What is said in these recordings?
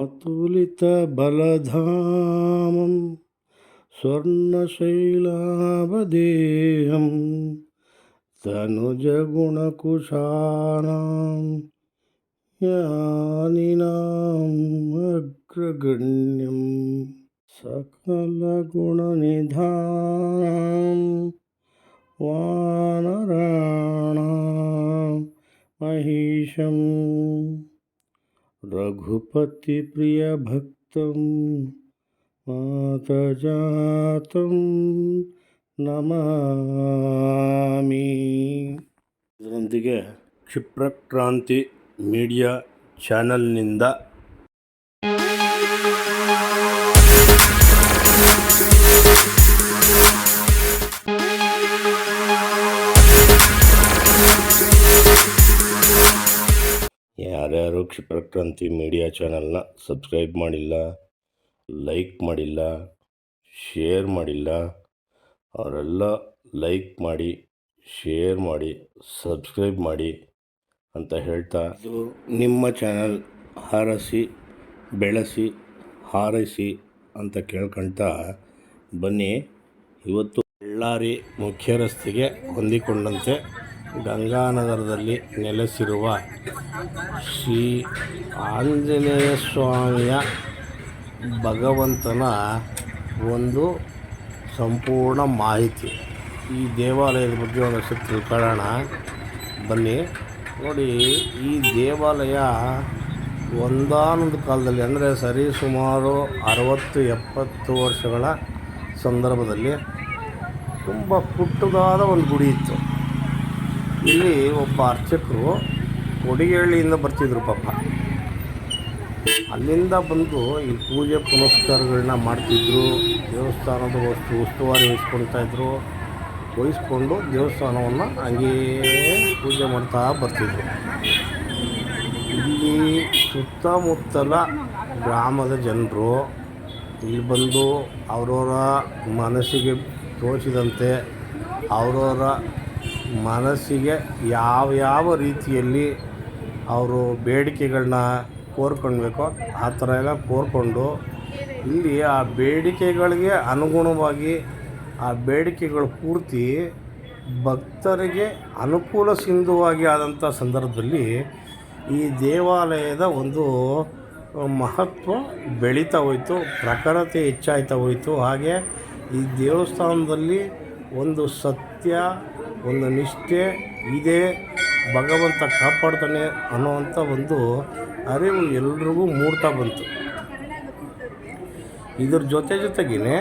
अतुलितबलधामं स्वर्णशैलाभदेहं तनुजगुणकुशानां ज्ञानिनाम् अग्रगण्यं सकलगुणनिधानं वानराणां महिषम् రఘుపతి ప్రియ భక్తం మాతజాతం నమామి ಇದರೊಂದಿಗೆ ಕ್ಷಿಪ್ರಕ್ರಾಂತಿ ಮೀಡಿಯಾ ಚಾನಲ್ನಿಂದ ಯಾರ್ಯಾರು ಕ್ಷಿಪ್ರಕ್ರಾಂತಿ ಮೀಡಿಯಾ ಚಾನಲ್ನ ಸಬ್ಸ್ಕ್ರೈಬ್ ಮಾಡಿಲ್ಲ ಲೈಕ್ ಮಾಡಿಲ್ಲ ಶೇರ್ ಮಾಡಿಲ್ಲ, ಅವರೆಲ್ಲ ಲೈಕ್ ಮಾಡಿ ಶೇರ್ ಮಾಡಿ ಸಬ್ಸ್ಕ್ರೈಬ್ ಮಾಡಿ ಅಂತ ಹೇಳ್ತಾ ಇದು ನಿಮ್ಮ ಚಾನಲ್ ಹಾರಸಿ, ಬೆಳೆಸಿ, ಹಾರೈಸಿ ಅಂತ ಕೇಳ್ಕೊಳ್ತಾ ಬನ್ನಿ. ಇವತ್ತು ಬಳ್ಳಾರಿ ಮುಖ್ಯ ರಸ್ತೆಗೆ ಹೊಂದಿಕೊಂಡಂತೆ ಗಂಗಾನಗರದಲ್ಲಿ ನೆಲೆಸಿರುವ ಶ್ರೀ ಆಂಜನೇಯ ಸ್ವಾಮಿಯ ಭಗವಂತನ ಒಂದು ಸಂಪೂರ್ಣ ಮಾಹಿತಿ. ಈ ದೇವಾಲಯದ ಬಗ್ಗೆ ಒಂದಷ್ಟು ತಿಳ್ಕೊಳ್ಳೋಣ. ಬನ್ನಿ. ನೋಡಿ, ಈ ದೇವಾಲಯ ಒಂದಾನೊಂದು ಕಾಲದಲ್ಲಿ, ಅಂದರೆ ಸರಿ ಸುಮಾರು ಅರವತ್ತು, ಎಪ್ಪತ್ತು ವರ್ಷಗಳ ಸಂದರ್ಭದಲ್ಲಿ ತುಂಬ ಪುಟ್ಟದಾದ ಒಂದು ಗುಡಿ ಇತ್ತು. ಇಲ್ಲಿ ಒಬ್ಬ ಅರ್ಚಕರು ಕೊಡಿಗೇಳಿಯಿಂದ ಬರ್ತಿದ್ರು ಪಾಪ. ಅಲ್ಲಿಂದ ಬಂದು ಈ ಪೂಜೆ ಪುನಸ್ಕಾರಗಳನ್ನ ಮಾಡ್ತಿದ್ರು. ದೇವಸ್ಥಾನದ ವಸ್ತು, ಉಸ್ತುವಾರಿ ವಹಿಸ್ಕೊಳ್ತಾ ಇದ್ರು. ವಹಿಸ್ಕೊಂಡು ದೇವಸ್ಥಾನವನ್ನು ಹಂಗೇ ಪೂಜೆ ಮಾಡ್ತಾ ಬರ್ತಿದ್ರು. ಇಲ್ಲಿ ಸುತ್ತಮುತ್ತಲ ಗ್ರಾಮದ ಜನರು ಇಲ್ಲಿ ಬಂದು ಅವರವರ ಮನಸ್ಸಿಗೆ ತೋಚಿದಂತೆ ಅವರವರ ಮನಸ್ಸಿಗೆ ಯಾವ ಯಾವ ರೀತಿಯಲ್ಲಿ ಅವರು ಬೇಡಿಕೆಗಳನ್ನ ಕೋರ್ಕೊಳ್ಬೇಕೋ ಆ ಥರ ಎಲ್ಲ ಕೋರ್ಕೊಂಡು ಇಲ್ಲಿ ಆ ಬೇಡಿಕೆಗಳಿಗೆ ಅನುಗುಣವಾಗಿ ಆ ಬೇಡಿಕೆಗಳು ಪೂರ್ತಿ ಭಕ್ತರಿಗೆ ಅನುಕೂಲ ಸಿಂಧುವಾಗಿ ಆದಂಥ ಸಂದರ್ಭದಲ್ಲಿ ಈ ದೇವಾಲಯದ ಒಂದು ಮಹತ್ವ ಬೆಳೀತಾ ಹೋಯಿತು, ಪ್ರಖರತೆ ಹೆಚ್ಚಾಯ್ತಾ ಹೋಯಿತು. ಹಾಗೆ ಈ ದೇವಸ್ಥಾನದಲ್ಲಿ ಒಂದು ಸತ್ಯ ಒಂದು ನಿಷ್ಠೆ ಇದೆ ಭಗವಂತ ಕಾಪಾಡ್ತಾನೆ ಅನ್ನುವಂಥ ಒಂದು ಅರಿವು ಎಲ್ರಿಗೂ ಮೂಡ್ತಾ ಬಂತು. ಇದ್ರ ಜೊತೆ ಜೊತೆಗೇ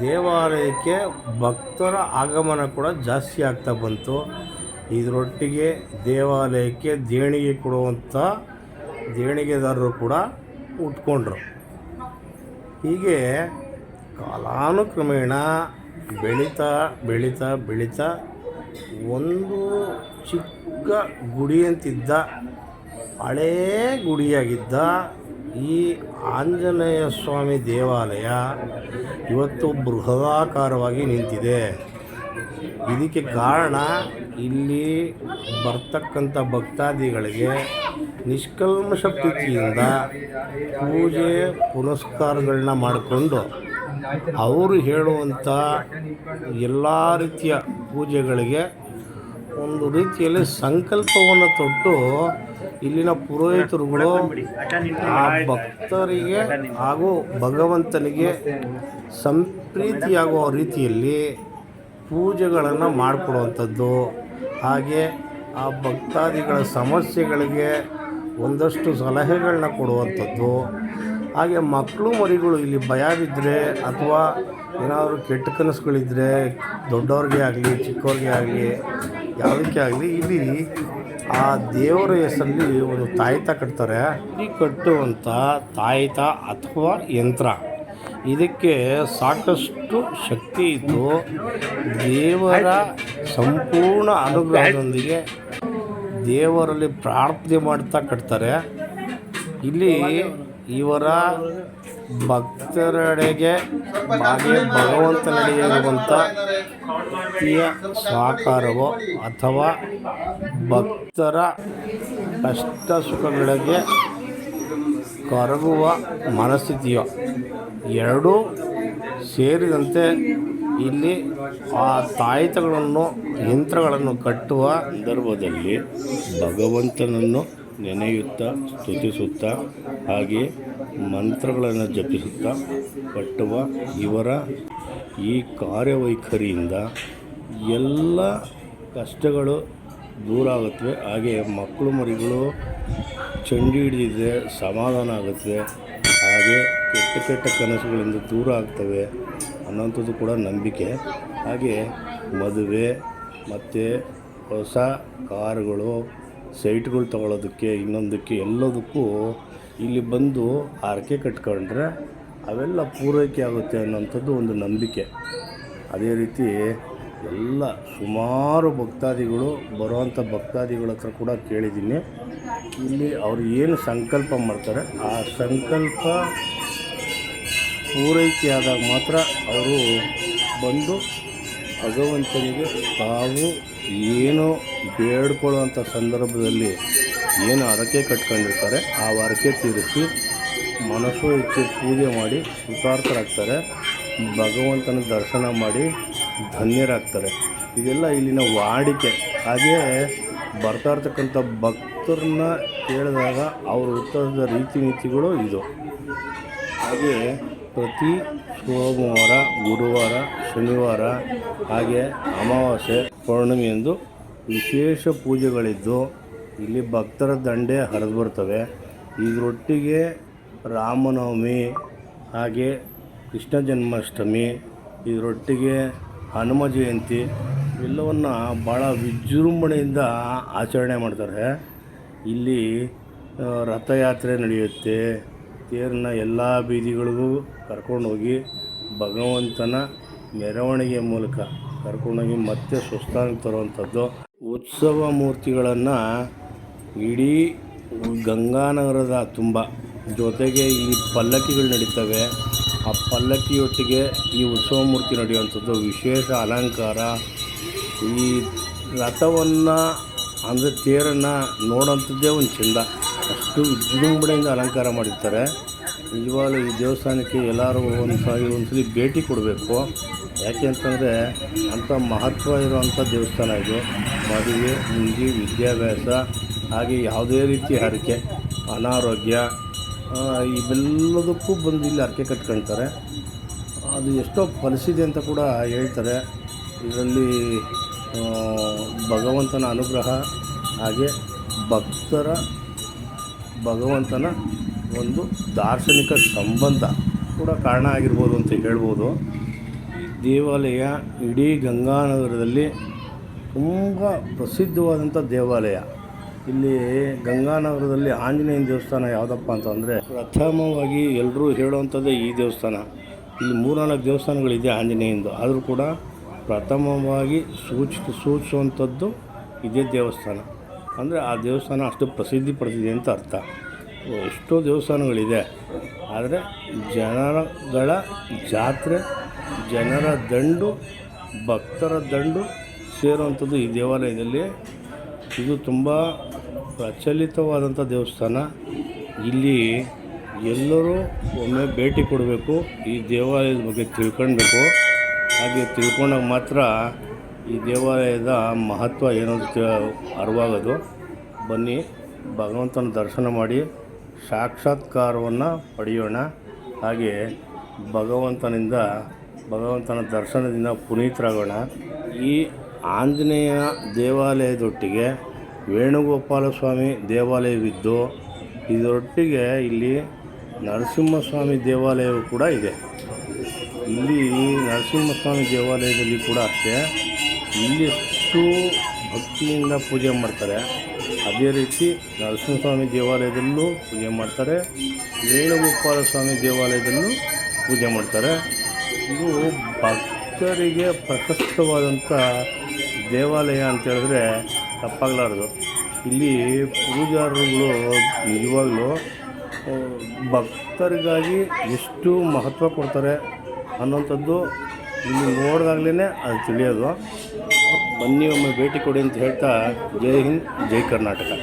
ದೇವಾಲಯಕ್ಕೆ ಭಕ್ತರ ಆಗಮನ ಕೂಡ ಜಾಸ್ತಿ ಆಗ್ತಾ ಬಂತು. ಇದರೊಟ್ಟಿಗೆ ದೇವಾಲಯಕ್ಕೆ ದೇಣಿಗೆ ಕೊಡುವಂಥ ದೇಣಿಗೆದಾರರು ಕೂಡ ಉಟ್ಕೊಂಡ್ರು. ಹೀಗೆ ಕಾಲಾನುಕ್ರಮೇಣ ಬೆಳೀತಾ ಬೆಳೀತಾ ಬೆಳೀತಾ ಒಂದು ಚಿಕ್ಕ ಗುಡಿಯಂತಿದ್ದ ಹಳೇ ಗುಡಿಯಾಗಿದ್ದ ಈ ಆಂಜನೇಯ ಸ್ವಾಮಿ ದೇವಾಲಯ ಇವತ್ತು ಬೃಹದಾಕಾರವಾಗಿ ನಿಂತಿದೆ. ಇದಕ್ಕೆ ಕಾರಣ ಇಲ್ಲಿ ಬರ್ತಕ್ಕಂಥ ಭಕ್ತಾದಿಗಳಿಗೆ ನಿಷ್ಕಲ್ಮಶ ಪ್ರೀತಿಯಿಂದ ಪೂಜೆ ಪುನಸ್ಕಾರಗಳನ್ನ ಮಾಡಿಕೊಂಡು ಅವರು ಹೇಳುವಂಥ ಎಲ್ಲ ರೀತಿಯ ಪೂಜೆಗಳಿಗೆ ಒಂದು ರೀತಿಯಲ್ಲಿ ಸಂಕಲ್ಪವನ್ನು ತೊಟ್ಟು ಇಲ್ಲಿನ ಪುರೋಹಿತರುಗಳು ಆ ಭಕ್ತರಿಗೆ ಹಾಗೂ ಭಗವಂತನಿಗೆ ಸಂಪ್ರೀತಿಯಾಗುವ ರೀತಿಯಲ್ಲಿ ಪೂಜೆಗಳನ್ನು ಮಾಡಿಕೊಡುವಂಥದ್ದು. ಹಾಗೆ ಆ ಭಕ್ತಾದಿಗಳ ಸಮಸ್ಯೆಗಳಿಗೆ ಒಂದಷ್ಟು ಸಲಹೆಗಳನ್ನ ಕೊಡುವಂಥದ್ದು. ಹಾಗೆ ಮಕ್ಕಳು ಮರಿಗಳು ಇಲ್ಲಿ ಭಯ ಬಿದ್ದರೆ ಅಥವಾ ಏನಾದರೂ ಕೆಟ್ಟ ಕನಸುಗಳಿದ್ದರೆ ದೊಡ್ಡವ್ರಿಗೆ ಆಗಲಿ, ಚಿಕ್ಕವ್ರಿಗೆ ಆಗಲಿ, ಯಾವುದಕ್ಕೆ ಆಗಲಿ, ಇಲ್ಲಿ ಆ ದೇವರ ಹೆಸರಲ್ಲಿ ಒಂದು ತಾಯಿತ ಕಟ್ತಾರೆ. ಈ ಕಟ್ಟುವಂಥ ತಾಯಿತ ಅಥವಾ ಯಂತ್ರ. ಇದಕ್ಕೆ ಸಾಕಷ್ಟು ಶಕ್ತಿ ಇದ್ದು ದೇವರ ಸಂಪೂರ್ಣ ಅನುಗ್ರಹದೊಂದಿಗೆ ದೇವರಲ್ಲಿ ಪ್ರಾರ್ಥನೆ ಮಾಡ್ತಾ ಕಟ್ತಾರೆ. ಇಲ್ಲಿ ಇವರ ಭಕ್ತರೆಡೆಗೆ ಹಾಗೆ ಭಗವಂತನೆಡೆಗೆ ಇರುವಂಥ ಭಕ್ತಿಯ ಸಾಕಾರವೋ ಅಥವಾ ಭಕ್ತರ ಕಷ್ಟ ಸುಖಗಳಿಗೆ ಕರಗುವ ಮನಸ್ಥಿತಿಯೋ, ಎರಡೂ ಸೇರಿದಂತೆ ಇಲ್ಲಿ ಆ ತಾಯಿತಗಳನ್ನು ಯಂತ್ರಗಳನ್ನು ಕಟ್ಟುವ ಸಂದರ್ಭದಲ್ಲಿ ಭಗವಂತನನ್ನು ನೆನೆಯುತ್ತಾ, ಸ್ತುತಿಸುತ್ತಾ ಹಾಗೆ ಮಂತ್ರಗಳನ್ನು ಜಪಿಸುತ್ತಾ ಕಟ್ಟುವ ಇವರ ಈ ಕಾರ್ಯವೈಖರಿಯಿಂದ ಎಲ್ಲ ಕಷ್ಟಗಳು ದೂರ ಆಗುತ್ತವೆ ಹಾಗೆ ಮಕ್ಕಳು ಮರಿಗಳು ಚಂಡಿ ಹಿಡಿದಿದೆ ಸಮಾಧಾನ ಆಗುತ್ತೆ ಹಾಗೆ ಕೆಟ್ಟ ಕೆಟ್ಟ ಕನಸುಗಳಿಂದ ದೂರ ಆಗ್ತವೆ ಅನ್ನೋಂಥದ್ದು ಕೂಡ ನಂಬಿಕೆ. ಹಾಗೆ ಮದುವೆ, ಮತ್ತು ಹೊಸ ಕಾರುಗಳು ಸೈಟ್ಗಳು ತಗೊಳ್ಳೋದಕ್ಕೆ ಇನ್ನೊಂದಕ್ಕೆ ಎಲ್ಲದಕ್ಕೂ ಇಲ್ಲಿ ಬಂದು ಹರಕೆ ಕಟ್ಕೊಂಡ್ರೆ ಅವೆಲ್ಲ ಪೂರೈಕೆ ಆಗುತ್ತೆ ಅನ್ನೋಂಥದ್ದು ಒಂದು ನಂಬಿಕೆ. ಅದೇ ರೀತಿ ಎಲ್ಲ ಸುಮಾರು ಭಕ್ತಾದಿಗಳು, ಬರುವಂಥ ಭಕ್ತಾದಿಗಳ ಹತ್ರ ಕೂಡ ಕೇಳಿದ್ದೀನಿ. ಇಲ್ಲಿ ಅವರು ಏನು ಸಂಕಲ್ಪ ಮಾಡ್ತಾರೆ, ಆ ಸಂಕಲ್ಪ ಪೂರೈಕೆಯಾದಾಗ ಮಾತ್ರ ಅವರು ಬಂದು ಭಗವಂತನಿಗೆ ತಾವು ಏನು ಬೇಡ್ಕೊಳ್ಳುವಂಥ ಸಂದರ್ಭದಲ್ಲಿ ಏನು ಹರಕೆ ಕಟ್ಕೊಂಡಿರ್ತಾರೆ, ಆ ಹರಕೆ ತೀರಿಸಿ ಮನಸ್ಸು ಇಚ್ಛೆ ಪೂಜೆ ಮಾಡಿ ಸುತಾರ್ಥರಾಗ್ತಾರೆ ಭಗವಂತನ ದರ್ಶನ ಮಾಡಿ ಧನ್ಯರಾಗ್ತಾರೆ. ಇದೆಲ್ಲ ಇಲ್ಲಿನ ವಾಡಿಕೆ. ಹಾಗೇ ಬರ್ತಾ ಇರ್ತಕ್ಕಂಥ ಭಕ್ತರನ್ನ ಕೇಳಿದಾಗ ಅವ್ರ ಉತ್ತರದ ರೀತಿ ನೀತಿಗಳು ಇದು. ಹಾಗೆ ಪ್ರತಿ ಸೋಮವಾರ, ಗುರುವಾರ, ಶನಿವಾರ ಹಾಗೆ ಅಮಾವಾಸ್ಯೆ, ಪೌರ್ಣಿಮೆ ಎಂದು ವಿಶೇಷ ಪೂಜೆಗಳಿದ್ದು ಇಲ್ಲಿ ಭಕ್ತರ ದಂಡೆ ಹರಿದು ಬರ್ತವೆ. ಇದರೊಟ್ಟಿಗೆ ರಾಮನವಮಿ, ಹಾಗೆ ಕೃಷ್ಣ ಜನ್ಮಾಷ್ಟಮಿ, ಇದರೊಟ್ಟಿಗೆ ಹನುಮ ಜಯಂತಿ ಎಲ್ಲವನ್ನು ಭಾಳ ವಿಜೃಂಭಣೆಯಿಂದ ಆಚರಣೆ ಮಾಡ್ತಾರೆ. ಇಲ್ಲಿ ರಥಯಾತ್ರೆ ನಡೆಯುತ್ತೆ. ತೇರನ್ನ ಎಲ್ಲ ಬೀದಿಗಳಿಗೂ ಕರ್ಕೊಂಡೋಗಿ ಭಗವಂತನ ಮೆರವಣಿಗೆ ಮೂಲಕ ಕರ್ಕೊಂಡೋಗಿ ಮತ್ತೆ ಸ್ವಸ್ಥಾನಕ್ಕೆ ತರುವಂಥದ್ದು ಉತ್ಸವ ಮೂರ್ತಿಗಳನ್ನು ಇಡೀ ಗಂಗಾನಗರದ ತುಂಬ ಜೊತೆಗೆ ಈ ಪಲ್ಲಕ್ಕಿಗಳು ನಡೀತವೆ. ಆ ಪಲ್ಲಕ್ಕಿಯೊಟ್ಟಿಗೆ ಈ ಉತ್ಸವ ಮೂರ್ತಿ ನಡೆಯುವಂಥದ್ದು ವಿಶೇಷ ಅಲಂಕಾರ. ಈ ರಥವನ್ನು ಅಂದರೆ ತೇರನ್ನು ನೋಡೋಂಥದ್ದೇ ಒಂದು ಚೆಂದ. ಅಷ್ಟು ವಿಜೃಂಭಣೆಯಿಂದ ಅಲಂಕಾರ ಮಾಡಿರ್ತಾರೆ. ನಿಜವಾಗ್ಲೂ ಈ ದೇವಸ್ಥಾನಕ್ಕೆ ಎಲ್ಲರೂ ಒಂದು ಸಾರಿ ಸಲ ಭೇಟಿ ಕೊಡಬೇಕು. ಯಾಕೆ ಅಂತಂದರೆ ಅಂಥ ಮಹತ್ವ ಇರುವಂಥ ದೇವಸ್ಥಾನ ಇದು. ಮದುವೆ, ಮುಂಜಿ, ವಿದ್ಯಾಭ್ಯಾಸ, ಹಾಗೆ ಯಾವುದೇ ರೀತಿ ಹರಕೆ, ಅನಾರೋಗ್ಯ ಇವೆಲ್ಲದಕ್ಕೂ ಬಂದು ಇಲ್ಲಿ ಹರಕೆ ಕಟ್ಕೊಳ್ತಾರೆ. ಅದು ಎಷ್ಟೋ ಫಲಿಸಿದೆ ಅಂತ ಕೂಡ ಹೇಳ್ತಾರೆ. ಇದರಲ್ಲಿ ಭಗವಂತನ ಅನುಗ್ರಹ ಹಾಗೆ ಭಕ್ತರ, ಭಗವಂತನ ಒಂದು ದಾರ್ಶನಿಕ ಸಂಬಂಧ ಕೂಡ ಕಾರಣ ಆಗಿರ್ಬೋದು ಅಂತ ಹೇಳ್ಬೋದು. ದೇವಾಲಯ ಇಡೀ ಗಂಗಾನಗರದಲ್ಲಿ ತುಂಬ ಪ್ರಸಿದ್ಧವಾದಂಥ ದೇವಾಲಯ. ಇಲ್ಲಿ ಗಂಗಾನಗರದಲ್ಲಿ ಆಂಜನೇಯನ ದೇವಸ್ಥಾನ ಯಾವುದಪ್ಪ ಅಂತಂದರೆ ಪ್ರಥಮವಾಗಿ ಎಲ್ಲರೂ ಹೇಳುವಂಥದ್ದೇ ಈ ದೇವಸ್ಥಾನ. ಇಲ್ಲಿ ಮೂರ್ನಾಲ್ಕು ದೇವಸ್ಥಾನಗಳಿದೆ ಆಂಜನೇಯಂದು. ಆದರೂ ಕೂಡ ಪ್ರಥಮವಾಗಿ ಸೂಚ ಸೂಚಿಸುವಂಥದ್ದು ಇದೇ ದೇವಸ್ಥಾನ. ಅಂದರೆ ಆ ದೇವಸ್ಥಾನ ಅಷ್ಟು ಪ್ರಸಿದ್ಧಿ ಪಡೆದಿದೆ ಅಂತ ಅರ್ಥ. ಎಷ್ಟೋ ದೇವಸ್ಥಾನಗಳಿದೆ. ಆದರೆ ಜನಗಳ ಜಾತ್ರೆ ಜನರ ದಂಡು, ಭಕ್ತರ ದಂಡು ಸೇರುವಂಥದ್ದು ಈ ದೇವಾಲಯದಲ್ಲಿ. ಇದು ತುಂಬ ಪ್ರಚಲಿತವಾದಂಥ ದೇವಸ್ಥಾನ. ಇಲ್ಲಿ ಎಲ್ಲರೂ ಒಮ್ಮೆ ಭೇಟಿ ಕೊಡಬೇಕು, ಈ ದೇವಾಲಯದ ಬಗ್ಗೆ ತಿಳ್ಕೊಳ್ಬೇಕು. ಹಾಗೆ ತಿಳ್ಕೊಂಡಾಗ ಮಾತ್ರ ಈ ದೇವಾಲಯದ ಮಹತ್ವ ಏನೋ ಅರಿವಾಗೋದು. ಬನ್ನಿ, ಭಗವಂತನ ದರ್ಶನ ಮಾಡಿ, ಸಾಕ್ಷಾತ್ಕಾರವನ್ನು ಪಡೆಯೋಣ. ಹಾಗೆ ಭಗವಂತನಿಂದ ಭಗವಂತನ ದರ್ಶನದಿಂದ ಪುನೀತರಾಗೋಣ. ಈ ಆಂಜನೇಯ ದೇವಾಲಯದೊಟ್ಟಿಗೆ ವೇಣುಗೋಪಾಲ ಸ್ವಾಮಿ ದೇವಾಲಯವಿದ್ದು, ಇದರೊಟ್ಟಿಗೆ ಇಲ್ಲಿ ನರಸಿಂಹಸ್ವಾಮಿ ದೇವಾಲಯವು ಕೂಡ ಇದೆ. ಇಲ್ಲಿ ನರಸಿಂಹಸ್ವಾಮಿ ದೇವಾಲಯದಲ್ಲಿ ಕೂಡ ಅಷ್ಟೇ. ಇಲ್ಲಿ ಎಷ್ಟು ಭಕ್ತಿಯಿಂದ ಪೂಜೆ ಮಾಡ್ತಾರೆ. ಅದೇ ರೀತಿ ನರಸಿಂಹಸ್ವಾಮಿ ದೇವಾಲಯದಲ್ಲೂ ಪೂಜೆ ಮಾಡ್ತಾರೆ. ವೇಣುಗೋಪಾಲ ಸ್ವಾಮಿ ದೇವಾಲಯದಲ್ಲೂ ಪೂಜೆ ಮಾಡ್ತಾರೆ. ಇದು ಭಕ್ತರಿಗೆ ಪ್ರಶಸ್ತವಾದಂಥ ದೇವಾಲಯ ಅಂತ ಹೇಳಿದ್ರೆ ತಪ್ಪಾಗಲಾರ್ದು. ಇಲ್ಲಿ ಪೂಜಾರರುಗಳು ನಿಜವಾಗ್ಲೂ ಭಕ್ತರಿಗಾಗಿ ಎಷ್ಟು ಮಹತ್ವ ಕೊಡ್ತಾರೆ ಅನ್ನೋಂಥದ್ದು ಇಲ್ಲಿ ನೋಡಿದಾಗಲೇ ಅದು ತಿಳಿಯೋದು. ಬನ್ನಿ ಒಮ್ಮೆ ಭೇಟಿ ಕೊಡಿ ಅಂತ ಹೇಳ್ತಾ ಜೈ ಹಿಂದ್, ಜೈ ಕರ್ನಾಟಕ.